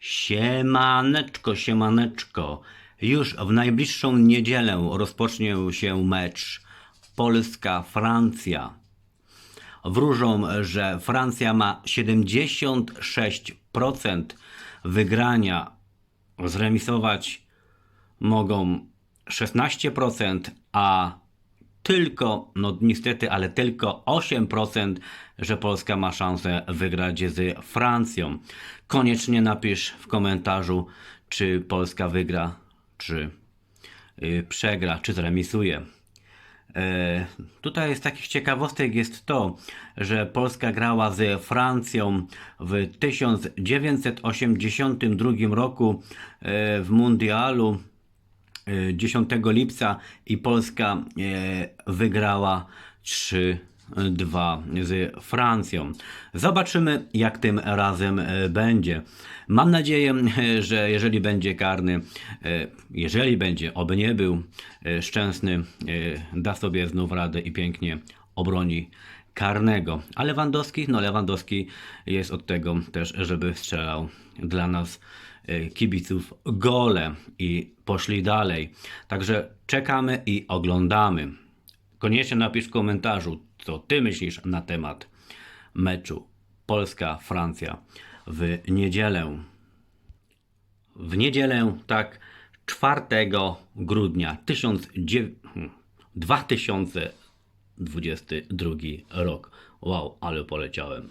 Siemaneczko, siemaneczko. Już w najbliższą niedzielę rozpocznie się mecz Polska-Francja. Wróżą, że Francja ma 76% wygrania. Zremisować mogą 16%, a tylko, no niestety, ale tylko 8%, że Polska ma szansę wygrać z Francją. Koniecznie napisz w komentarzu, czy Polska wygra, czy y, przegra, czy zremisuje. E, Tutaj z takich ciekawostek jest to, że Polska grała z Francją w 1982 roku e, w Mundialu 10 lipca i Polska e, wygrała 3-2 z Francją. Zobaczymy, jak tym razem e, będzie. Mam nadzieję, że jeżeli będzie karny, e, jeżeli będzie, oby nie był szczęsny, da sobie znów radę i pięknie obroni karnego. A Lewandowski, no Lewandowski jest od tego też, żeby strzelał dla nas kibiców gole i poszli dalej. Także czekamy i oglądamy. Koniecznie napisz w komentarzu, co ty myślisz na temat meczu Polska-Francja w niedzielę. W niedzielę, tak, 4 grudnia 1900 2022 rok. Wow, ale poleciałem.